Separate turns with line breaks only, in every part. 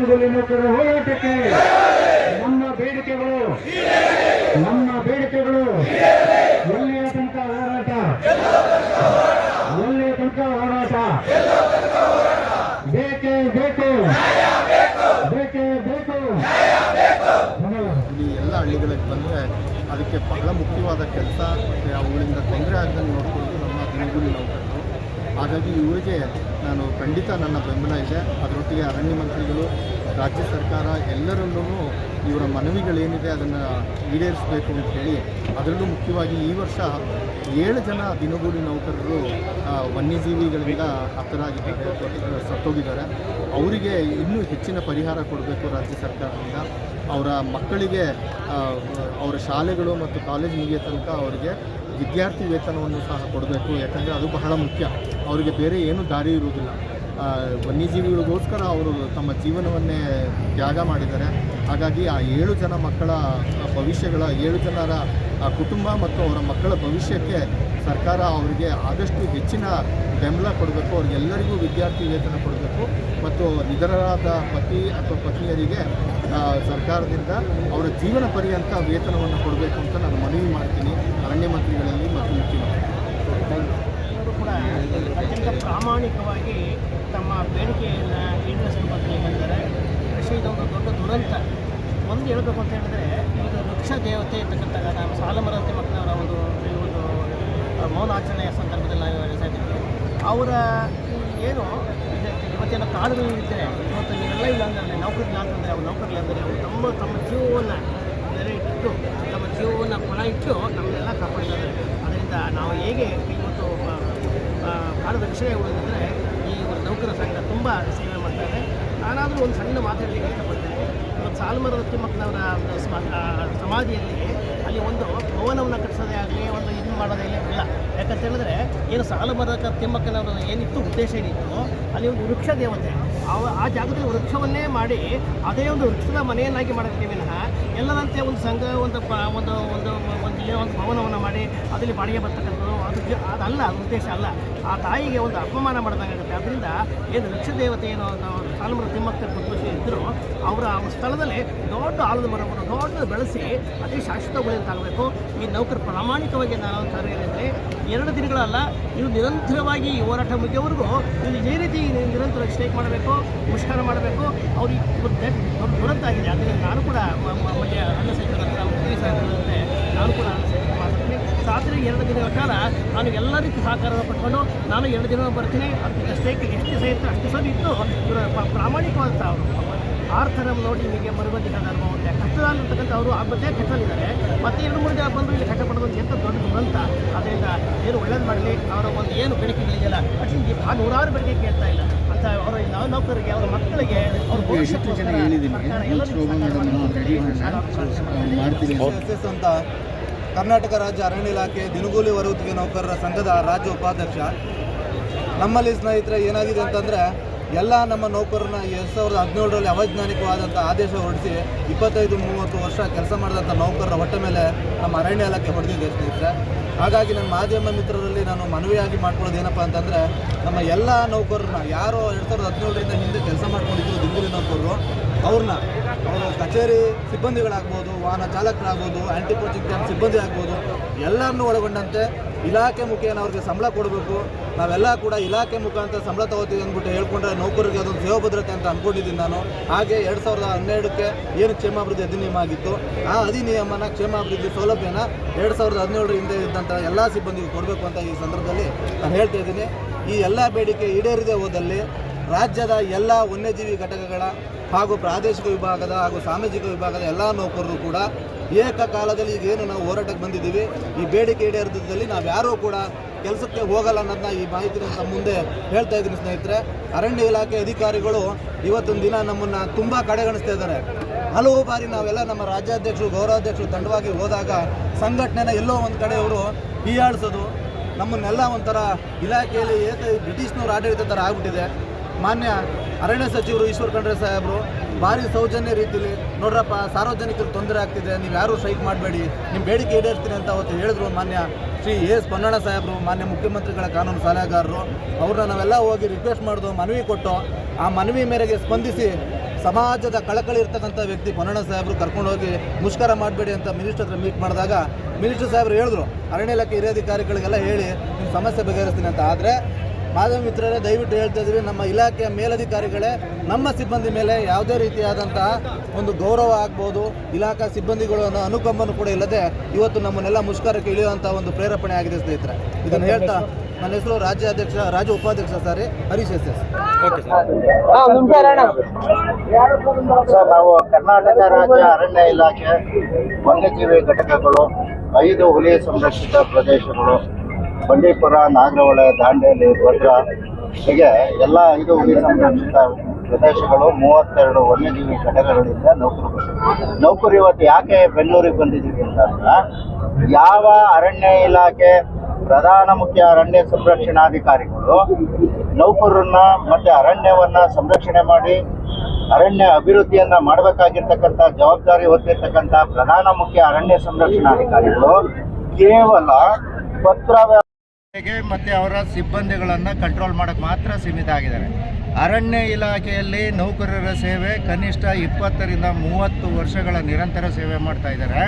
ನೌಕರರ ಹೋರಾಟಕ್ಕೆ ನಮ್ಮ ಬೇಡಿಕೆಗಳು ನಮ್ಮ ಬೇಡಿಕೆಗಳು ಎಲ್ಲಿಯ ತನಕ ಹೋರಾಟ ಎಲ್ಲಿಯ ತನಕ ಹೋರಾಟ. ಬೇಕೇ ಬೇಕು ಬೇಕೇ ಬೇಕು.
ಇಲ್ಲಿ ಎಲ್ಲ ಹಳ್ಳಿಗಳಿಗೆ ಬಂದರೆ ಅದಕ್ಕೆ ಬಹಳ ಮುಖ್ಯವಾದ ಕೆಲಸ, ಮತ್ತು ಅವುಗಳಿಂದ ತೊಂದರೆ ಆಗದಂಗೆ ನೋಡ್ಕೊಳ್ಳೋದು ನಮ್ಮ ದಿನಗೂಲಿ ನೌಕರರು ಹಾಗಾಗಿ ಇವರಿಗೆ ನಾನು ಖಂಡಿತ ನನ್ನ ಬೆಂಬಲ ಇದೆ. ಅದರೊಟ್ಟಿಗೆ ಅರಣ್ಯ ಮಂತ್ರಿಗಳು, ರಾಜ್ಯ ಸರ್ಕಾರ ಎಲ್ಲರಲ್ಲೂ ಇವರ ಮನವಿಗಳೇನಿದೆ ಅದನ್ನು ಈಡೇರಿಸಬೇಕು ಅಂತ ಹೇಳಿ, ಅದರಲ್ಲೂ ಮುಖ್ಯವಾಗಿ ಈ ವರ್ಷ ಏಳು ಜನ ದಿನಗೂಲಿ ನೌಕರರು ವನ್ಯಜೀವಿಗಳಿಂದ ಹತರಾಗಿದ್ದಾರೆ, ಸತ್ತೋಗಿದ್ದಾರೆ. ಅವರಿಗೆ ಇನ್ನೂ ಹೆಚ್ಚಿನ ಪರಿಹಾರ ಕೊಡಬೇಕು ರಾಜ್ಯ ಸರ್ಕಾರದಿಂದ. ಅವರ ಮಕ್ಕಳಿಗೆ ಅವರ ಶಾಲೆಗಳು ಮತ್ತು ಕಾಲೇಜ್ ಮುಗಿಯೋ ತನಕ ಅವರಿಗೆ ವಿದ್ಯಾರ್ಥಿ ವೇತನವನ್ನು ಸಹ ಕೊಡಬೇಕು. ಯಾಕಂದರೆ ಅದು ಬಹಳ ಮುಖ್ಯ. ಅವರಿಗೆ ಬೇರೆ ಏನು ದಾರಿ ಇರುವುದಿಲ್ಲ. ವನ್ಯಜೀವಿಗಳಿಗೋಸ್ಕರ ಅವರು ತಮ್ಮ ಜೀವನವನ್ನೇ ತ್ಯಾಗ ಮಾಡಿದ್ದಾರೆ. ಹಾಗಾಗಿ ಆ ಏಳು ಜನ ಮಕ್ಕಳ ಭವಿಷ್ಯಗಳ, ಏಳು ಜನರ ಕುಟುಂಬ ಮತ್ತು ಅವರ ಮಕ್ಕಳ ಭವಿಷ್ಯಕ್ಕೆ ಸರ್ಕಾರ ಅವರಿಗೆ ಆದಷ್ಟು ಹೆಚ್ಚಿನ ಬೆಂಬಲ ಕೊಡಬೇಕು. ಅವ್ರಿಗೆಲ್ಲರಿಗೂ ವಿದ್ಯಾರ್ಥಿ ವೇತನ ಕೊಡಬೇಕು. ಮತ್ತು ನಿಧನರಾದ ಪತಿ ಅಥವಾ ಪತ್ನಿಯರಿಗೆ ಸರ್ಕಾರದಿಂದ ಅವರ ಜೀವನ ಪರ್ಯಂತ ವೇತನವನ್ನು ಕೊಡಬೇಕು ಅಂತ ನಾನು ಮನವಿ ಮಾಡ್ತೀನಿ ಅರಣ್ಯ ಮಂತ್ರಿಗಳಲ್ಲಿ ಮತ್ತು ಮುಖ್ಯಮಂತ್ರಿ
ಅವರು ಕೂಡ ಅತ್ಯಂತ ಪ್ರಾಮಾಣಿಕವಾಗಿ ತಮ್ಮ ಬೇಡಿಕೆಯನ್ನು ಈಡೇರಿಸಲು ಬಂದರೆ ಕೃಷಿ ಇದೊಂದು ದೊಡ್ಡ ದುರಂತ. ಒಂದು ಹೇಳಬೇಕು ಅಂತ ಹೇಳಿದ್ರೆ, ಈಗ ವೃಕ್ಷ ದೇವತೆ ಇರ್ತಕ್ಕಂಥ ನಮ್ಮ ಸಾಲಮರಂತೆ ಮಕ್ಕಳವರ ಒಂದು ಈ ಒಂದು ಮೌನಾಚರಣೆಯ ಸಂದರ್ಭದಲ್ಲಿ ನಾವು ಹೇಳ್ತಾ ಅವರ ಏನು ಇವತ್ತಿನ ಕಾಡುಗಳು ಇದ್ದರೆ ಇವತ್ತು ಇವೆಲ್ಲ ಇಲ್ಲ ಅಂದರೆ ನೌಕರಿಲ್ಲ ಅಂತಂದರೆ ಅವ್ರು ನೌಕರಿಲ್ಲ ಅಂದರೆ ಅವರು ತಮ್ಮ ತಮ್ಮ ಜೀವವನ್ನು ಬೆಲೆ ಇಟ್ಟು, ತಮ್ಮ ಜೀವವನ್ನು ಪಣ ಇಟ್ಟು ನಮ್ಮನ್ನೆಲ್ಲ ಕಾಪಾಡಿದ್ದಾರೆ ಅದರಿಂದ ನಾವು ಹೇಗೆ ಆ, ಕಾಡು ವಿಷಯ ಉಳಿದಿದ್ರೆ ಈ ಒಂದು ನೌಕರ ಸಂಘ ತುಂಬ ಸೇವೆ ಮಾಡ್ತಾರೆ ನಾನಾದರೂ ಒಂದು ಸಣ್ಣ ಮಾತಾಡಲಿಕ್ಕೆ ಇಷ್ಟಪಡ್ತೇನೆ. ಇವತ್ತು ಸಾಲ್ಮರದ ತಿಮ್ಮಕ್ಕನವರ ಒಂದು ಸಮಾಧಿಯಲ್ಲಿ ಅಲ್ಲಿ ಒಂದು ಭವನವನ್ನು ಕಟ್ಟಿಸೋದೇ ಆಗಲಿ ಒಂದು ಇದು ಮಾಡೋದೇ ಇಲ್ಲ ಯಾಕಂತ ಹೇಳಿದ್ರೆ ಏನು ಸಾಲುಮರದ ತಿಮ್ಮಕ್ಕನವರ ಏನಿತ್ತು ಉದ್ದೇಶ ಏನಿತ್ತು ಅಲ್ಲಿ ಒಂದು ವೃಕ್ಷ ದೇವತೆ. ಅವ ಆ ಜಾಗದಲ್ಲಿ ವೃಕ್ಷವನ್ನೇ ಮಾಡಿ ಅದೇ ಒಂದು ವೃಕ್ಷದ ಮನೆಯನ್ನಾಗಿ ಮಾಡಕ್ಕೆ ವಿನಃ ಎಲ್ಲರಂತೆ ಒಂದು ಸಂಘ ಒಂದು ಒಂದು ಒಂದು ಒಂದು ಭವನವನ್ನು ಮಾಡಿ ಅದರಲ್ಲಿ ಬಾಡಿಗೆ ಜ- ಅದಲ್ಲ ಅದು ಉದ್ದೇಶ ಅಲ್ಲ. ಆ ತಾಯಿಗೆ ಒಂದು ಅಪಮಾನ ಮಾಡಿದಂಗಾಗುತ್ತೆ ಅದರಿಂದ ಏನು ವೃಕ್ಷ ದೇವತೆ ಏನು ನಾವು ಸಾಲುಮರ ತಿಮ್ಮಕ್ಕ ಪದ್ಮಶ್ರೀ ಇದ್ದರು ಅವರ ಆ ಸ್ಥಳದಲ್ಲಿ ದೊಡ್ಡ ಆಲದ ಮರವನ್ನು ದೊಡ್ಡ ಬೆಳೆಸಿ ಅದೇ ಶಾಶ್ವತಗೊಳಿಂತಾಗಬೇಕು ಈ ನೌಕರ ಪ್ರಾಮಾಣಿಕವಾಗಿ ನಾನು ಕಾರ್ಯನಿದ್ರೆ ಎರಡು ದಿನಗಳಲ್ಲ ಇದು ನಿರಂತರವಾಗಿ ಈ ಹೋರಾಟ ಮುಗಿಯೋವರೆಗೂ ಇಲ್ಲಿ ಈ ರೀತಿ ನಿರಂತರ ಸ್ಟೇಕ್ ಮಾಡಬೇಕು, ಮುಷ್ಕರ ಮಾಡಬೇಕು. ಅವ್ರಿಗೆ ದೊಡ್ಡ ದುರಂತ ಆಗಿದೆ. ಅದರಿಂದ ನಾನು ಕೂಡ ಅನ್ನ ಸಾಹೇಬರಂತೆ ನಾನು ಕೂಡ ರಾತ್ರಿ ಎರಡು ದಿನಗಳ ಕಾಲ ನಾನು ಎಲ್ಲರಿಗೂ ರೀತಿ ಸಹಕಾರವನ್ನು ಪಡ್ಕೊಂಡು ನಾನು ಎರಡು ದಿನ ಬರ್ತೀನಿ. ಅದಕ್ಕೆ ಸ್ಟೇಕ್ ಎಷ್ಟು ದಿವಸ ಇತ್ತು ಅಷ್ಟು ದಿವಸ ಇತ್ತು. ಇವರು ಪ್ರಾಮಾಣಿಕವಾದಂಥ ಅವರು ಆರು ಥರ ನೋಡಿ ನಿಮಗೆ ಮರುಬಂದಿನ ಅನುಭವ ಉಂಟೆ. ಕಷ್ಟದಲ್ಲಿರ್ತಕ್ಕಂಥ ಅವರು ಆ ಮಧ್ಯೆ ಕಷ್ಟದಲ್ಲಿದ್ದಾರೆ ಮತ್ತೆ ಎರಡು ಮೂರು ಜನ ಬಂದು ಇಲ್ಲಿ ಕಷ್ಟಪಡೋದು ಎಂಥ ದೊಡ್ಡ ದುರಂತ. ಅದರಿಂದ ಏನು ಒಳ್ಳೇದು ಮಾಡಲಿ. ಅವರ ಒಂದು ಏನು ಬೇಡಿಕೆಗಳಿದೆಯಲ್ಲ ಅಟ್ಲೀಸ್ಟ್ ಆ ನೂರಾರು ಬಗ್ಗೆ ಕೇಳ್ತಾ ಇಲ್ಲ. ಅಂತ ಅವರ ನವ ನೌಕರಿಗೆ ಅವರ ಮಕ್ಕಳಿಗೆ ಅವ್ರ ಭವಿಷ್ಯಕ್ಕೋಸ್ಕರ ಸರ್ಕಾರ ಎಲ್ಲರಿಗೂ
ಮಾಡ್ತೀನಿ
ಕರ್ನಾಟಕ ರಾಜ್ಯ ಅರಣ್ಯ ಇಲಾಖೆ ದಿನಗೂಲಿ ಹೊರಗುತ್ತಿಗೆ ನೌಕರರ ಸಂಘದ ರಾಜ್ಯ ಉಪಾಧ್ಯಕ್ಷ. ನಮ್ಮಲ್ಲಿ ಸ್ನೇಹಿತರೆ, ಏನಾಗಿದೆ ಅಂತಂದರೆ, ಎಲ್ಲ ನಮ್ಮ ನೌಕರರನ್ನ ಎರಡು ಸಾವಿರದ ಹದಿನೇಳರಲ್ಲಿ ಅವೈಜ್ಞಾನಿಕವಾದಂಥ ಆದೇಶ ಹೊರಡಿಸಿ ಇಪ್ಪತ್ತೈದು, ಮೂವತ್ತು ವರ್ಷ ಕೆಲಸ ಮಾಡಿದಂಥ ನೌಕರರ ಹೊಟ್ಟೆ ಮೇಲೆ ನಮ್ಮ ಅರಣ್ಯ ಇಲಾಖೆ ಹೊಡೆದಿದೆ ಸ್ನೇಹಿತರೆ. ಹಾಗಾಗಿ ನನ್ನ ಮಾಧ್ಯಮ ಮಿತ್ರರಲ್ಲಿ ನಾನು ಮನವಿಯಾಗಿ ಮಾಡ್ಕೊಳ್ಳೋದು ಏನಪ್ಪ ಅಂತಂದರೆ, ನಮ್ಮ ಎಲ್ಲ ನೌಕರರನ್ನ ಯಾರು ಎರಡು ಸಾವಿರದ ಹದಿನೇಳರಿಂದ ಹಿಂದೆ ಕೆಲಸ ಮಾಡ್ಕೊಂಡಿದ್ರು, ದಿನಗೂಲಿ ನೌಕರರು ಅವ್ರನ್ನ, ಅವರ ಕಚೇರಿ ಸಿಬ್ಬಂದಿಗಳಾಗ್ಬೋದು, ವಾಹನ ಚಾಲಕರಾಗ್ಬೋದು ಆ್ಯಂಟಿ ಕೋಚಿಂಗ್ ಕ್ಯಾಂಪ್ ಸಿಬ್ಬಂದಿ ಆಗ್ಬೋದು ಎಲ್ಲರನ್ನು ಒಳಗೊಂಡಂತೆ ಇಲಾಖೆ ಮುಖೇನ ಅವ್ರಿಗೆ ಸಂಬಳ ಕೊಡಬೇಕು. ನಾವೆಲ್ಲ ಕೂಡ ಇಲಾಖೆ ಮುಖಾಂತರ ಸಂಬಳ ತಗೋತೀವಿ ಅಂದ್ಬಿಟ್ಟು ಹೇಳ್ಕೊಂಡ್ರೆ ನೌಕರರಿಗೆ ಅದೊಂದು ಸೇವಾ ಭದ್ರತೆ ಅಂತ ಅಂದ್ಕೊಂಡಿದ್ದೀನಿ ನಾನು. ಹಾಗೆ ಎರಡು ಸಾವಿರದ ಹನ್ನೆರಡಕ್ಕೆ ಏನು ಕ್ಷೇಮಾಭಿವೃದ್ಧಿ ಅಧಿನಿಯಮ ಆಗಿತ್ತು, ಆ ಅಧಿನಿಯಮನ ಕ್ಷೇಮಾಭಿವೃದ್ಧಿ ಸೌಲಭ್ಯನ ಎರಡು ಸಾವಿರದ ಹದಿನೇಳರ ಹಿಂದೆ ಇದ್ದಂಥ ಎಲ್ಲ ಸಿಬ್ಬಂದಿಗೂ ಕೊಡಬೇಕು ಅಂತ ಈ ಸಂದರ್ಭದಲ್ಲಿ ನಾನು ಹೇಳ್ತಾ ಇದ್ದೀನಿ. ಈ ಎಲ್ಲ ಬೇಡಿಕೆ ಈಡೇರದೆ ಹೋದಲ್ಲಿ ರಾಜ್ಯದ ಎಲ್ಲ ವನ್ಯಜೀವಿ ಘಟಕಗಳ ಹಾಗೂ ಪ್ರಾದೇಶಿಕ ವಿಭಾಗದ ಹಾಗೂ ಸಾಮಾಜಿಕ ವಿಭಾಗದ ಎಲ್ಲ ನೌಕರರು ಕೂಡ ಏಕಕಾಲದಲ್ಲಿ ಈಗ ಏನು ನಾವು ಹೋರಾಟಕ್ಕೆ ಬಂದಿದ್ದೀವಿ. ಈ ಬೇಡಿಕೆ ನಾವು ಯಾರೂ ಕೂಡ ಕೆಲಸಕ್ಕೆ ಹೋಗಲ್ಲ ಅನ್ನೋದನ್ನ ಈ ಮಾಹಿತಿ ನಮ್ಮ ಮುಂದೆ ಹೇಳ್ತಾ ಇದ್ದೀನಿ ಸ್ನೇಹಿತರೆ. ಅರಣ್ಯ ಇಲಾಖೆ ಅಧಿಕಾರಿಗಳು ಇವತ್ತೊಂದು ದಿನ ನಮ್ಮನ್ನು ತುಂಬ ಕಡೆಗಣಿಸ್ತಾ ಇದ್ದಾರೆ. ಹಲವು ಬಾರಿ ನಾವೆಲ್ಲ ನಮ್ಮ ರಾಜ್ಯಾಧ್ಯಕ್ಷರು ಗೌರವಾಧ್ಯಕ್ಷರು ತಂಡವಾಗಿ ಹೋದಾಗ ಸಂಘಟನೆನ ಎಲ್ಲೋ ಒಂದು ಕಡೆ ಅವರು ಹೀಯಾಳಿಸೋದು ನಮ್ಮನ್ನೆಲ್ಲ ಒಂಥರ ಇಲಾಖೆಯಲ್ಲಿ ಏತ ಬ್ರಿಟಿಷ್ನವ್ರ ಆಡಳಿತ ಥರ ಆಗ್ಬಿಟ್ಟಿದೆ. ಮಾನ್ಯ ಅರಣ್ಯ ಸಚಿವರು ಈಶ್ವರ್ ಖಂಡ್ರೆ ಸಾಹೇಬರು, ಭಾರಿ ಸೌಜನ್ಯ ರೀತಿಯಲ್ಲಿ ನೋಡ್ರಪ್ಪ, ಸಾರ್ವಜನಿಕರು ತೊಂದರೆ ಆಗ್ತಿದೆ, ನೀವು ಯಾರೂ ಸ್ಟ್ರೈಕ್ ಮಾಡಬೇಡಿ ನಿಮ್ಮ ಬೇಡಿಕೆ ಈಡೇರಿಸ್ತೀನಿ ಅಂತ ಅವತ್ತು ಹೇಳಿದ್ರು ಮಾನ್ಯ ಶ್ರೀ ಎಸ್ ಪೊನ್ನಣ ಸಾಹೇಬರು, ಮಾನ್ಯ ಮುಖ್ಯಮಂತ್ರಿಗಳ ಕಾನೂನು ಸಲಹೆಗಾರರು. ಅವ್ರನ್ನ ನಾವೆಲ್ಲ ಹೋಗಿ ರಿಕ್ವೆಸ್ಟ್ ಮಾಡಿದ್ರು ಮನವಿ ಕೊಟ್ಟು, ಆ ಮನವಿ ಮೇರೆಗೆ ಸ್ಪಂದಿಸಿ ಸಮಾಜದ ಕಳಕಳಿ ಇರ್ತಕ್ಕಂಥ ವ್ಯಕ್ತಿ ಪೊನ್ನಣ್ಣ ಸಾಹೇಬರು ಕರ್ಕೊಂಡೋಗಿ ಮುಷ್ಕರ ಮಾಡಬೇಡಿ ಅಂತ ಮಿನಿಸ್ಟರ್ ಹತ್ರ ಮೀಟ್ ಮಾಡಿದಾಗ ಮಿನಿಸ್ಟರ್ ಸಾಹೇಬರು ಹೇಳಿದ್ರು. ಅರಣ್ಯ ಇಲಾಖೆ ಹಿರಿಯ ಅಧಿಕಾರಿಗಳಿಗೆಲ್ಲ ಹೇಳಿ ನಿಮ್ಮ ಸಮಸ್ಯೆ ಬಗೆಹರಿಸ್ತೀನಿ ಅಂತ. ಆದರೆ ಮಾಧವ ಮಿತ್ರರೇ ದಯವಿಟ್ಟು ಹೇಳ್ತಾ ಇದ್ದೀವಿ ನಮ್ಮ ಇಲಾಖೆಯ ಮೇಲಧಿಕಾರಿಗಳೇ ನಮ್ಮ ಸಿಬ್ಬಂದಿ ಮೇಲೆ ಯಾವುದೇ ರೀತಿಯಾದಂತಹ ಒಂದು ಗೌರವ ಆಗ್ಬೋದು ಇಲಾಖಾ ಸಿಬ್ಬಂದಿಗಳು ಅನ್ನೋ ಅನುಕಂಪನೂ ಕೂಡ ಇಲ್ಲದೆ ಇವತ್ತು ನಮ್ಮನ್ನೆಲ್ಲ ಮುಷ್ಕರಕ್ಕೆ ಇಳಿಯುವಂಥ ಒಂದು ಪ್ರೇರೇಪಣೆ ಆಗಿದೆ ಸ್ನೇಹಿತರೆ. ಇದನ್ನು ಹೇಳ್ತಾ ನನ್ನ ಹೆಸರು ರಾಜ್ಯಾಧ್ಯಕ್ಷ ರಾಜ್ಯ ಉಪಾಧ್ಯಕ್ಷ sorry Harish S S.
Sir ನಾವು ಕರ್ನಾಟಕ ರಾಜ್ಯ ಅರಣ್ಯ ಇಲಾಖೆ ವನ್ಯಜೀವಿ ಘಟಕಗಳು ಐದು ಹುಲಿ ಸಂರಕ್ಷಿತ ಪ್ರದೇಶಗಳು ಬಂಡೀಪುರ, ನಾಗರಹೊಳೆ, ದಾಂಡೇಲಿ, ಭದ್ರಾ ಹೀಗೆ ಎಲ್ಲ ಐದು ಸಂಬಂಧಿತ ಪ್ರದೇಶಗಳು ಮೂವತ್ತೆರಡು ವನ್ಯಜೀವಿ ಘಟಕಗಳಿಂದ ನೌಕರು ಬಂದಿದೆ ನೌಕರು ಇವತ್ತು ಯಾಕೆ ಬೆಂಗಳೂರಿಗೆ ಬಂದಿದ್ದೀವಿ ಅಂತಂದ್ರೆ, ಯಾವ ಅರಣ್ಯ ಇಲಾಖೆ ಪ್ರಧಾನ ಮುಖ್ಯ ಅರಣ್ಯ ಸಂರಕ್ಷಣಾಧಿಕಾರಿಗಳು ನೌಕರರನ್ನ ಮತ್ತೆ ಅರಣ್ಯವನ್ನ ಸಂರಕ್ಷಣೆ ಮಾಡಿ ಅರಣ್ಯ ಅಭಿವೃದ್ಧಿಯನ್ನ ಮಾಡಬೇಕಾಗಿರ್ತಕ್ಕಂಥ ಜವಾಬ್ದಾರಿ ಹೊತ್ತಿರ್ತಕ್ಕಂಥ ಪ್ರಧಾನ ಮುಖ್ಯ ಅರಣ್ಯ ಸಂರಕ್ಷಣಾಧಿಕಾರಿಗಳು ಕೇವಲ ಪತ್ರ ಮತ್ತೆ ಅವರ ಸಿಬ್ಬಂದಿಗಳನ್ನು ಕಂಟ್ರೋಲ್ ಮಾಡೋಕ್ಕೆ ಮಾತ್ರ ಸೀಮಿತ ಆಗಿದ್ದಾರೆ. ಅರಣ್ಯ ಇಲಾಖೆಯಲ್ಲಿ ನೌಕರರ ಸೇವೆ ಕನಿಷ್ಠ ಇಪ್ಪತ್ತರಿಂದ ಮೂವತ್ತು ವರ್ಷಗಳ ನಿರಂತರ ಸೇವೆ ಮಾಡ್ತಾ ಇದ್ದಾರೆ.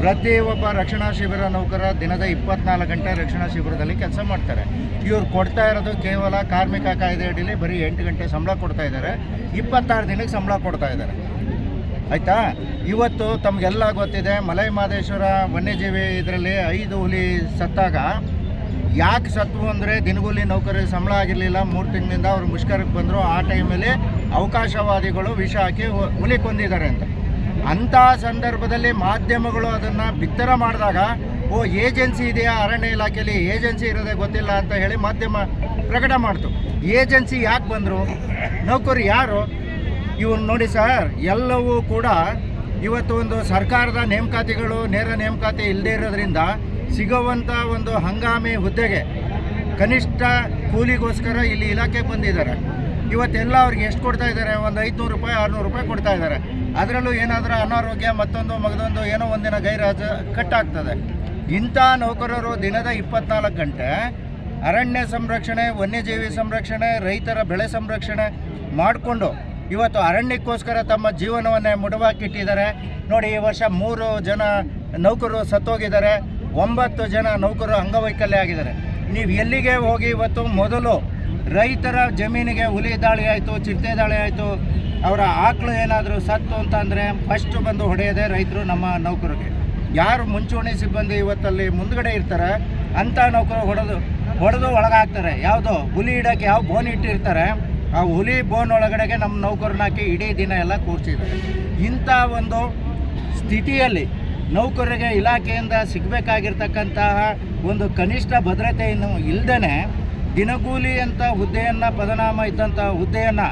ಪ್ರತಿಯೊಬ್ಬ ರಕ್ಷಣಾ ಶಿಬಿರ ನೌಕರ ದಿನದ ಇಪ್ಪತ್ನಾಲ್ಕು ಗಂಟೆ ರಕ್ಷಣಾ ಶಿಬಿರದಲ್ಲಿ ಕೆಲಸ ಮಾಡ್ತಾರೆ. ಇವರು ಕೊಡ್ತಾ ಇರೋದು ಕೇವಲ ಕಾರ್ಮಿಕ ಕಾಯ್ದೆ ಅಡಿಲಿ ಬರೀ ಎಂಟು ಗಂಟೆ ಸಂಬಳ ಕೊಡ್ತಾ ಇದ್ದಾರೆ. ಇಪ್ಪತ್ತಾರು ದಿನಕ್ಕೆ ಸಂಬಳ ಕೊಡ್ತಾ ಇದ್ದಾರೆ. ಆಯಿತಾ? ಇವತ್ತು ತಮಗೆಲ್ಲ ಗೊತ್ತಿದೆ, ಮಲೈ ಮಹದೇಶ್ವರ ವನ್ಯಜೀವಿ ಇದರಲ್ಲಿ ಐದು ಹುಲಿ ಸತ್ತಾಗ ಯಾಕೆ ಸತ್ತು ಅಂದರೆ ದಿನಗೂಲಿ ನೌಕರರಿಗೆ ಸಂಬಳ ಆಗಿರಲಿಲ್ಲ. ಮೂರು ತಿಂಗಳಿಂದ ಅವರು ಮುಷ್ಕರಕ್ಕೆ ಬಂದರು. ಆ ಟೈಮಲ್ಲಿ ಅವಕಾಶವಾದಿಗಳು ವಿಷ ಹಾಕಿ ಹುಲಿ ಕೊಂದಿದ್ದಾರೆ ಅಂತ. ಅಂಥ ಸಂದರ್ಭದಲ್ಲಿ ಮಾಧ್ಯಮಗಳು ಅದನ್ನು ಬಿತ್ತರ ಮಾಡಿದಾಗ, ಓ, ಏಜೆನ್ಸಿ ಇದೆಯಾ? ಅರಣ್ಯ ಇಲಾಖೆಯಲ್ಲಿ ಏಜೆನ್ಸಿ ಇರೋದೇ ಗೊತ್ತಿಲ್ಲ ಅಂತ ಹೇಳಿ ಮಾಧ್ಯಮ ಪ್ರಕಟ ಮಾಡ್ತು. ಏಜೆನ್ಸಿ ಯಾಕೆ ಬಂದರು? ನೌಕರು ಯಾರು? ಇವ್ರು ನೋಡಿ ಸರ್, ಎಲ್ಲವೂ ಕೂಡ ಇವತ್ತು ಒಂದು ಸರ್ಕಾರದ ನೇಮಕಾತಿಗಳು, ನೇರ ನೇಮಕಾತಿ ಇಲ್ಲದೇ ಇರೋದ್ರಿಂದ ಸಿಗುವಂಥ ಒಂದು ಹಂಗಾಮಿ ಹುದ್ದೆಗೆ ಕನಿಷ್ಠ ಕೂಲಿಗೋಸ್ಕರ ಇಲ್ಲಿ ಇಲಾಖೆಗೆ ಬಂದಿದ್ದಾರೆ. ಇವತ್ತೆಲ್ಲ ಅವ್ರಿಗೆ ಎಷ್ಟು ಕೊಡ್ತಾ ಇದ್ದಾರೆ? ಒಂದು ಐದುನೂರು ರೂಪಾಯಿ, ಆರುನೂರು ರೂಪಾಯಿ ಕೊಡ್ತಾ ಇದ್ದಾರೆ. ಅದರಲ್ಲೂ ಏನಾದರೂ ಅನಾರೋಗ್ಯ, ಮತ್ತೊಂದು ಮಗದೊಂದು ಏನೋ ಒಂದಿನ ಗೈರಾಜ ಕಟ್ಟಾಗ್ತದೆ. ಇಂಥ ನೌಕರರು ದಿನದ ಇಪ್ಪತ್ನಾಲ್ಕು ಗಂಟೆ ಅರಣ್ಯ ಸಂರಕ್ಷಣೆ, ವನ್ಯಜೀವಿ ಸಂರಕ್ಷಣೆ, ರೈತರ ಬೆಳೆ ಸಂರಕ್ಷಣೆ ಮಾಡಿಕೊಂಡು ಇವತ್ತು ಅರಣ್ಯಕ್ಕೋಸ್ಕರ ತಮ್ಮ ಜೀವನವನ್ನೇ ಮುಡವಾಕಿಟ್ಟಿದ್ದಾರೆ. ನೋಡಿ ಈ ವರ್ಷ ಮೂರು ಜನ ನೌಕರರು ಸತ್ತೋಗಿದ್ದಾರೆ. ಒಂಬತ್ತು ಜನ ನೌಕರರು ಅಂಗವೈಕಲ್ಯ ಆಗಿದ್ದಾರೆ. ನೀವು ಎಲ್ಲಿಗೆ ಹೋಗಿ ಇವತ್ತು ಮೊದಲು ರೈತರ ಜಮೀನಿಗೆ ಹುಲಿ ದಾಳಿ ಆಯಿತು ಚಿರತೆ ದಾಳಿ ಆಯಿತು, ಅವರ ಆಕಳು ಏನಾದರೂ ಸತ್ತು ಅಂತಂದರೆ ಫಸ್ಟ್ ಬಂದು ಹೊಡೆಯೋದೇ ರೈತರು ನಮ್ಮ ನೌಕರಿಗೆ ಯಾರು ಮುಂಚೂಣಿ ಸಿಬ್ಬಂದಿ ಇವತ್ತಲ್ಲಿ ಮುಂದಗಡೆ ಇರ್ತಾರೆ ಅಂಥ ನೌಕರು ಹೊಡೆದು ಹೊಡೆದು ಒಳಗಾಗ್ತಾರೆ. ಯಾವುದು ಹುಲಿ ಇಡೋಕ್ಕೆ ಯಾವ ಬೋನ್ ಇಟ್ಟಿರ್ತಾರೆ, ಆ ಹುಲಿ ಬೋನ್ ಒಳಗಡೆಗೆ ನಮ್ಮ ನೌಕರನ್ನ ಹಾಕಿ ಇಡೀ ದಿನ ಎಲ್ಲ ಕೂರಿಸಿದ್ದಾರೆ. ಇಂಥ ಒಂದು ಸ್ಥಿತಿಯಲ್ಲಿ ನೌಕರರಿಗೆ ಇಲಾಖೆಯಿಂದ ಸಿಗಬೇಕಾಗಿರ್ತಕ್ಕಂತಹ ಒಂದು ಕನಿಷ್ಠ ಭದ್ರತೆಯನ್ನು ಇಲ್ಲದೇ ದಿನಗೂಲಿ ಅಂತ ಹುದ್ದೆಯನ್ನು, ಪದನಾಮ ಇದ್ದಂಥ ಹುದ್ದೆಯನ್ನು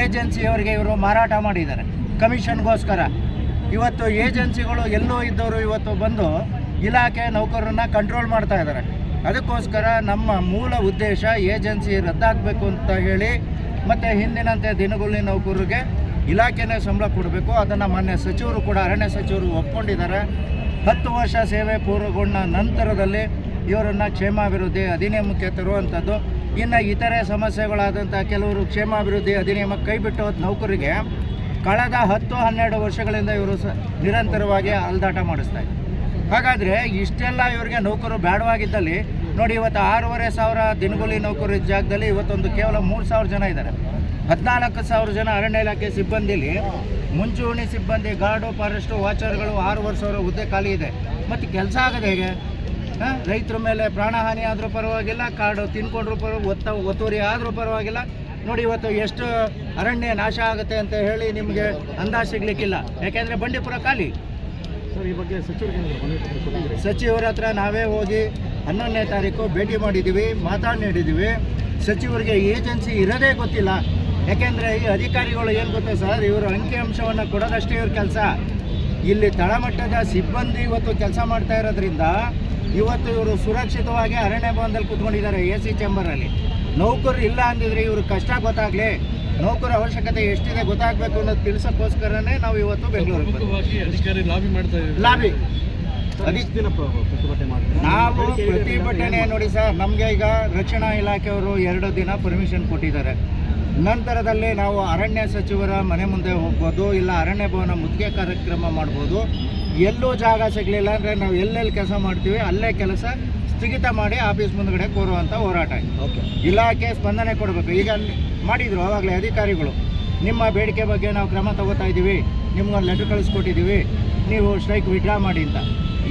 ಏಜೆನ್ಸಿಯವರಿಗೆ ಇವರು ಮಾರಾಟ ಮಾಡಿದ್ದಾರೆ. ಕಮಿಷನ್ಗೋಸ್ಕರ. ಇವತ್ತು ಏಜೆನ್ಸಿಗಳು ಎಲ್ಲೋ ಇದ್ದವರು ಇವತ್ತು ಬಂದು ಇಲಾಖೆ ನೌಕರರನ್ನ ಕಂಟ್ರೋಲ್ ಮಾಡ್ತಾ ಇದ್ದಾರೆ. ಅದಕ್ಕೋಸ್ಕರ ನಮ್ಮ ಮೂಲ ಉದ್ದೇಶ ಏಜೆನ್ಸಿ ರದ್ದಾಗಬೇಕು ಅಂತ ಹೇಳಿ ಮತ್ತು ಹಿಂದಿನಂತೆ ದಿನಗೂಲಿ ನೌಕರರಿಗೆ ಇಲಾಖೆನೇ ಸಂಬಳ ಕೊಡಬೇಕು. ಅದನ್ನು ಮಾನ್ಯ ಸಚಿವರು ಕೂಡ, ಅರಣ್ಯ ಸಚಿವರು ಒಪ್ಕೊಂಡಿದ್ದಾರೆ. ಹತ್ತು ವರ್ಷ ಸೇವೆ ಪೂರ್ವಗೊಂಡ ನಂತರದಲ್ಲಿ ಇವರನ್ನು ಕ್ಷೇಮಾಭಿವೃದ್ಧಿ ಅಧಿನಿಯಮಕ್ಕೆ ತರುವಂಥದ್ದು. ಇನ್ನು ಇತರೆ ಸಮಸ್ಯೆಗಳಾದಂಥ ಕೆಲವರು ಕ್ಷೇಮಾಭಿವೃದ್ಧಿ ಅಧಿನಿಯಮಕ್ಕೆ ಕೈಬಿಟ್ಟು ನೌಕರಿಗೆ ಕಳೆದ ಹತ್ತು, ಹನ್ನೆರಡು ವರ್ಷಗಳಿಂದ ಇವರು ನಿರಂತರವಾಗಿ ಅಲ್ದಾಟ ಮಾಡಿಸ್ತಾ ಇದ್ದಾರೆ. ಹಾಗಾದರೆ ಇಷ್ಟೆಲ್ಲ ಇವರಿಗೆ ನೌಕರು ಬೇಡವಾಗಿದ್ದಲ್ಲಿ ನೋಡಿ, ಇವತ್ತು ಆರೂವರೆ ಸಾವಿರ ದಿನಗೂಲಿ ನೌಕರು ಜಾಗದಲ್ಲಿ ಇವತ್ತೊಂದು ಕೇವಲ ಮೂರು ಸಾವಿರ ಜನ ಇದ್ದಾರೆ. ಹದಿನಾಲ್ಕು ಸಾವಿರ ಜನ ಅರಣ್ಯ ಇಲಾಖೆ ಸಿಬ್ಬಂದಿಲಿ ಮುಂಚೂಣಿ ಸಿಬ್ಬಂದಿ ಗಾರ್ಡು ಫಾರೆಸ್ಟು ವಾಚರ್ಗಳು ಆರೂವರೆ ಸಾವಿರ ಹುದ್ದೆ ಖಾಲಿ ಇದೆ. ಮತ್ತು ಕೆಲಸ ಆಗೋದು ಹೇಗೆ? ರೈತರ ಮೇಲೆ ಪ್ರಾಣಹಾನಿ ಆದರೂ ಪರವಾಗಿಲ್ಲ ಕಾಡು ತಿನ್ಕೊಂಡ್ರೂ ಪರವಾಗಿ ಒತ್ತ ಒತ್ತುವರಿ ಆದರೂ ಪರವಾಗಿಲ್ಲ. ನೋಡಿ ಇವತ್ತು ಎಷ್ಟು ಅರಣ್ಯ ನಾಶ ಆಗುತ್ತೆ ಅಂತ ಹೇಳಿ ನಿಮಗೆ ಅಂದಾಜು ಸಿಗ್ಲಿಕ್ಕಿಲ್ಲ. ಯಾಕೆಂದರೆ ಬಂಡೀಪುರ ಖಾಲಿ.
ಸರ್ ಈ ಬಗ್ಗೆ ಸಚಿವರಿಗೆ
ಸಚಿವರ ಹತ್ರ ನಾವೇ ಹೋಗಿ ಹನ್ನೊಂದನೇ ತಾರೀಕು ಭೇಟಿ ಮಾಡಿದ್ದೀವಿ ಮಾತಾಡಿದ್ದೀವಿ ಸಚಿವರಿಗೆ ಏಜೆನ್ಸಿ ಇರೋದೇ ಗೊತ್ತಿಲ್ಲ. ಯಾಕೆಂದರೆ ಈ ಅಧಿಕಾರಿಗಳು ಏನು ಗೊತ್ತಾ ಸರ್ ಇವರು ಅಂಕಿಅಂಶವನ್ನು ಕೊಡೋದಷ್ಟೇ ಇವ್ರ ಕೆಲಸ. ಇಲ್ಲಿ ತಳಮಟ್ಟದ ಸಿಬ್ಬಂದಿ ಇವತ್ತು ಕೆಲಸ ಮಾಡ್ತಾ ಇರೋದ್ರಿಂದ ಇವತ್ತು ಇವರು ಸುರಕ್ಷಿತವಾಗಿ ಅರಣ್ಯ ಭವನದಲ್ಲಿ ಕೂತ್ಕೊಂಡಿದ್ದಾರೆ ಎ ಸಿ ಚೇಂಬರಲ್ಲಿ ನೌಕರು ಇಲ್ಲ ಅಂದಿದ್ರೆ ಇವರು ಕಷ್ಟ ಗೊತ್ತಾಗಲಿ. ನೌಕರ ಅವಶ್ಯಕತೆ ಎಷ್ಟಿದೆ ಗೊತ್ತಾಗಬೇಕು ಅನ್ನೋದು ತಿಳಿಸೋಕ್ಕೋಸ್ಕರನೇ ನಾವು ಇವತ್ತು ಬೆಂಗಳೂರಿಗೆ
ಅಧಿಕಾರಿ ಲಾಬಿ ಮಾಡ್ತಾ
ಲಾಬಿ. ನಾವು ಪ್ರತಿಭಟನೆ ನೋಡಿ ಸರ್ ನಮಗೆ ಈಗ ರಕ್ಷಣಾ ಇಲಾಖೆಯವರು ಎರಡು ದಿನ ಪರ್ಮಿಷನ್ ಕೊಟ್ಟಿದ್ದಾರೆ.
ನಂತರದಲ್ಲಿ ನಾವು ಅರಣ್ಯ ಸಚಿವರ ಮನೆ ಮುಂದೆ ಹೋಗ್ಬೋದು ಇಲ್ಲ ಅರಣ್ಯ ಭವನ ಮುತ್ತಿಗೆ ಕಾರ್ಯಕ್ರಮ ಮಾಡ್ಬೋದು. ಎಲ್ಲೂ ಜಾಗ ಸಿಗಲಿಲ್ಲ ಅಂದರೆ ನಾವು ಎಲ್ಲೆಲ್ಲಿ ಕೆಲಸ ಮಾಡ್ತೀವಿ ಅಲ್ಲೇ ಕೆಲಸ ಸ್ಥಗಿತ ಮಾಡಿ ಆಫೀಸ್ ಮುಂದ್ಗಡೆ ಕೋರುವಂಥ ಹೋರಾಟ.
ಓಕೆ.
ಇಲಾಖೆ ಸ್ಪಂದನೆ ಕೊಡಬೇಕು. ಈಗ ಮಾಡಿದರು ಮಾಡಿದ್ರು ಆವಾಗಲೇ ಅಧಿಕಾರಿಗಳು. ನಿಮ್ಮ ಬೇಡಿಕೆ ಬಗ್ಗೆ ನಾವು ಕ್ರಮ ತಗೋತಾ ಇದ್ದೀವಿ ನಿಮ್ಗೊಂದು ಲೆಟರ್ ಕಳಿಸ್ಕೊಟ್ಟಿದ್ದೀವಿ ನೀವು ಸ್ಟ್ರೈಕ್ ವಿಡ್ರಾ ಮಾಡಿ ಅಂತ.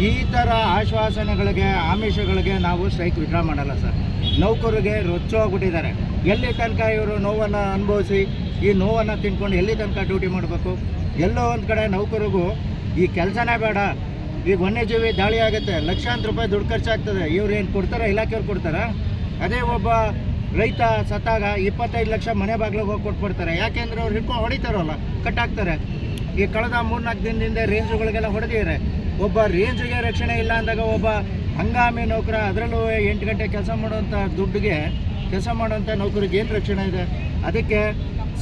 ಈ ಥರ ಆಶ್ವಾಸನೆಗಳಿಗೆ ಆಮಿಷಗಳಿಗೆ ನಾವು ಸ್ಟ್ರೈಕ್ ವಿಡ್ರಾ ಮಾಡಲ್ಲ ಸರ್. ನೌಕರಿಗೆ ರೊಚ್ಚು ಹೋಗ್ಬಿಟ್ಟಿದ್ದಾರೆ ಎಲ್ಲಿ ತನಕ ಇವರು ನೋವನ್ನು ಅನುಭವಿಸಿ, ಈ ನೋವನ್ನು ತಿನ್ಕೊಂಡು ಎಲ್ಲಿ ತನಕ ಡ್ಯೂಟಿ ಮಾಡಬೇಕು? ಎಲ್ಲೋ ಒಂದು ಕಡೆ ನೌಕರಿಗೂ ಈ ಕೆಲಸನೇ ಬೇಡ. ಈಗ ವನ್ಯಜೀವಿ ದಾಳಿ ಆಗುತ್ತೆ, ಲಕ್ಷಾಂತರ ರೂಪಾಯಿ ದುಡ್ಡು ಖರ್ಚಾಗ್ತದೆ. ಇವ್ರು ಏನು ಕೊಡ್ತಾರಾ, ಇಲಾಖೆಯವ್ರು ಕೊಡ್ತಾರೆ? ಅದೇ ಒಬ್ಬ ರೈತ ಸತ್ತಾಗ ಇಪ್ಪತ್ತೈದು ಲಕ್ಷ ಮನೆ ಬಾಗಿಲಿಗೆ ಹೋಗಿ ಕೊಟ್ಬಿಡ್ತಾರೆ ಯಾಕೆಂದ್ರೆ ಅವ್ರು ಹಿಡ್ಕೊಂಡು ಹೊಡಿತಾರಲ್ಲ ಕಟ್ಟಾಗ್ತಾರೆ ಈ ಕಳೆದ ಮೂರ್ನಾಲ್ಕು ದಿನದಿಂದ ರೇಂಜುಗಳಿಗೆಲ್ಲ ಹೊಡೆದಿದ್ದಾರೆ. ಒಬ್ಬ ರೇಂಜ್ಗೆ ರಕ್ಷಣೆ ಇಲ್ಲ ಅಂದಾಗ ಒಬ್ಬ ಹಂಗಾಮಿ ನೌಕರ, ಅದರಲ್ಲೂ ಎಂಟು ಗಂಟೆ ಕೆಲಸ ಮಾಡುವಂಥ ದುಡ್ಡಿಗೆ ಕೆಲಸ ಮಾಡುವಂಥ ನೌಕರಿಗೆ ಏನು ರಕ್ಷಣೆ ಇದೆ? ಅದಕ್ಕೆ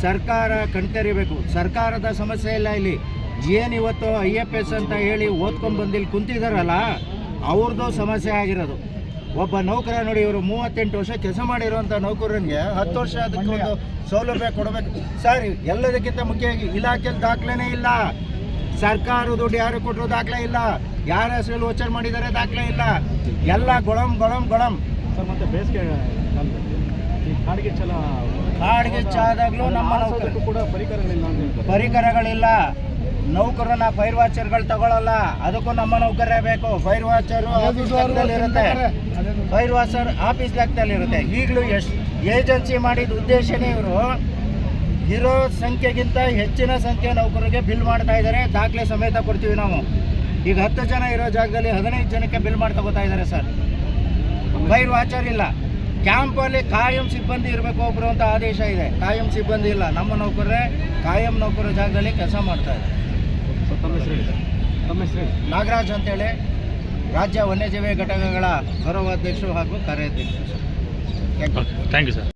ಸರ್ಕಾರ ಕಣ್ತೆರಿಬೇಕು. ಸರ್ಕಾರದ ಸಮಸ್ಯೆ ಇಲ್ಲ ಇಲ್ಲಿ. ಏನು ಇವತ್ತು ಐ ಎಫ್ ಎಸ್ ಅಂತ ಹೇಳಿ ಓದ್ಕೊಂಡು ಬಂದಿಲ್ಲಿ ಕುಂತಿದಾರಲ್ಲ ಅವ್ರದ್ದು ಸಮಸ್ಯೆ ಆಗಿರೋದು. ಒಬ್ಬ ನೌಕರ ನೋಡಿ ಇವರು ಮೂವತ್ತೆಂಟು ವರ್ಷ ಕೆಲಸ ಮಾಡಿರುವಂಥ ನೌಕರನಿಗೆ ಹತ್ತು ವರ್ಷ ಅದಕ್ಕೆ ಒಂದು ಸೌಲಭ್ಯ ಕೊಡಬೇಕು. ಸರ್, ಎಲ್ಲದಕ್ಕಿಂತ ಮುಖ್ಯವಾಗಿ ಇಲಾಖೆಯಲ್ಲಿ ದಾಖಲೆನೇ ಇಲ್ಲ. ಸರ್ಕಾರ ದುಡ್ಡು ಯಾರು ಕೊಟ್ಟರು ದಾಖಲೆ ಇಲ್ಲ. ಯಾರ ಹೆಸರಲ್ಲಿ ವಚನ ಮಾಡಿದ್ದಾರೆ ದಾಖಲೆ ಇಲ್ಲ. ಎಲ್ಲ ಗೊಳಂ ಗೊಳಂ ಗೊಳಂ.
ಸರ್, ಮತ್ತೆ ಬೇಸಿಗೆ ಕಾಡಿಗೆ ಚಲ
ಕಾಡಿಗೆ ಚಾದಾಗ್ಲೂ ನಮ್ಮ
ಕೂಡ ಪರಿಕರಗಳಿಲ್ಲ ಅಂತ ಹೇಳ್ತಾರೆ.
ಪರಿಕರಗಳಿಲ್ಲ. ನೌಕರನ್ನ ಫೈರ್ ವಾಚರ್ಗಳು ತಗೊಳ್ಳಲ್ಲ ಅದಕ್ಕೂ ನಮ್ಮ ನೌಕರೇ ಬೇಕು. Fire watcher office fire watcher office ಲೆಕ್ಕದಲ್ಲಿ ಇರುತ್ತೆ. ಈಗಲೂ ಎಷ್ಟು ಏಜೆನ್ಸಿ ಮಾಡಿದ ಉದ್ದೇಶನೇ ಇವರು. ಇರೋ ಸಂಖ್ಯೆಗಿಂತ ಹೆಚ್ಚಿನ ಸಂಖ್ಯೆ ನೌಕರರಿಗೆ ಬಿಲ್ ಮಾಡ್ತಾ ಇದ್ದಾರೆ ದಾಖಲೆ ಸಮೇತ ಕೊಡ್ತೀವಿ ನಾವು. ಈಗ ಹತ್ತು ಜನ ಇರೋ ಜಾಗದಲ್ಲಿ ಹದಿನೈದು ಜನಕ್ಕೆ ಬಿಲ್ ಮಾಡಿ ತಗೋತಾ ಇದ್ದಾರೆ ಸರ್. ಫೈರ್ ವಾಚರ್ ಇಲ್ಲ. ಕ್ಯಾಂಪಲ್ಲಿ ಕಾಯಂ ಸಿಬ್ಬಂದಿ ಇರಬೇಕು ಒಬ್ಬರು ಅಂತ ಆದೇಶ ಇದೆ. ಕಾಯಂ ಸಿಬ್ಬಂದಿ ಇಲ್ಲ. ನಮ್ಮ ನೌಕರರೇ ಕಾಯಂ ನೌಕರ ಜಾಗದಲ್ಲಿ ಕೆಲಸ ಮಾಡ್ತಾ ಇದ್ದಾರೆ. ನಾಗರಾಜ್ ಅಂತೇಳಿ ರಾಜ್ಯ ವನ್ಯಜೀವಿ ಘಟಕಗಳ ಗೌರವಾಧ್ಯಕ್ಷರು ಹಾಗೂ ಕಾರ್ಯಾಧ್ಯಕ್ಷರು
ಥ್ಯಾಂಕ್ ಯು ಸರ್.